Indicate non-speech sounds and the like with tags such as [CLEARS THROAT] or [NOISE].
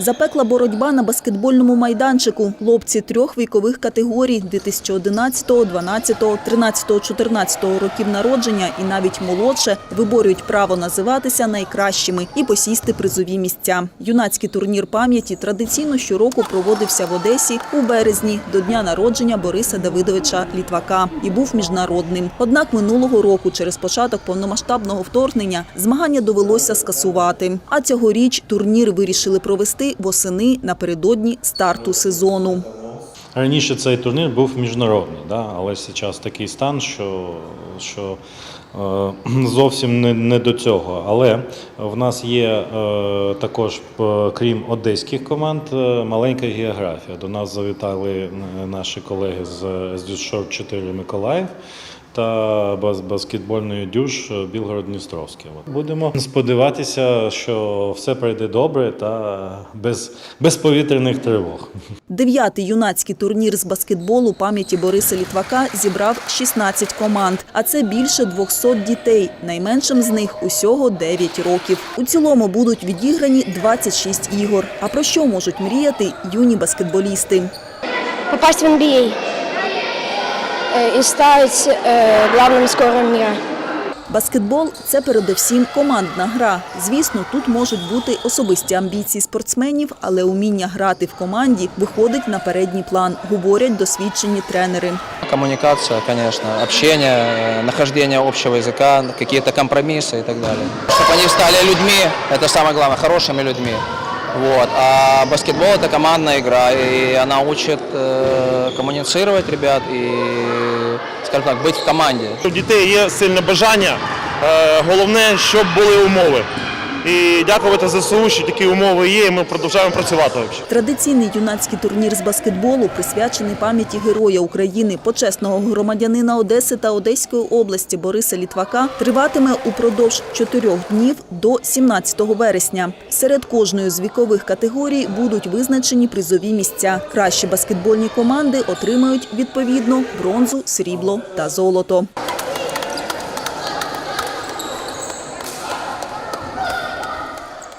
Запекла боротьба на баскетбольному майданчику. Хлопці трьох вікових категорій 2011, 12, 13, 14 років народження і навіть молодше виборюють право називатися найкращими і посісти призові місця. Юнацький турнір пам'яті традиційно щороку проводився в Одесі у березні до дня народження Бориса Давидовича Літвака і був міжнародним. Однак минулого року через початок повномасштабного вторгнення змагання довелося скасувати. А цьогоріч турнір вирішили провести восени напередодні старту сезону. Раніше цей турнір був міжнародний, да? але зараз такий стан, що, що е, [CLEARS THROAT] зовсім не, не до цього. Але в нас є е, також, крім одеських команд, е, маленька географія. До нас завітали е, наші колеги з СДЮШОР 4 Миколаїв. Та бас- баскетбольної дюж Білгород-Дністровський. Будемо сподіватися, що все пройде добре та без, без повітряних тривог. Дев'ятий юнацький турнір з баскетболу пам'яті Бориса Літвака зібрав 16 команд, а це більше 200 дітей. Найменшим з них усього 9 років. У цілому будуть відіграні 26 ігор. А про що можуть мріяти юні баскетболісти? попасть в э, и стать э, главным скором мира. Баскетбол це передовсім командна гра. Звісно, тут можуть бути особисті амбіції спортсменів, але уміння грати в команді виходить на передній план, говорять досвідчені тренери. Коммуникация, конечно, общение, э, нахождение общего языка, какие-то компромиссы и так далее. Чтобы они стали людьми, это самое главное, хорошими людьми. Вот. А баскетбол это командная игра, и она учит э, коммуницировать ребят и, скажем так, быть в команде. У дітей є сильне бажання. Е, Головне, щоб були умови. І дякувати ЗСУ, що такі умови є, і ми продовжуємо працювати. Традиційний юнацький турнір з баскетболу присвячений пам'яті Героя України, почесного громадянина Одеси та Одеської області Бориса Літвака, триватиме упродовж чотирьох днів до 17 вересня. Серед кожної з вікових категорій будуть визначені призові місця. Кращі баскетбольні команди отримають відповідно бронзу, срібло та золото.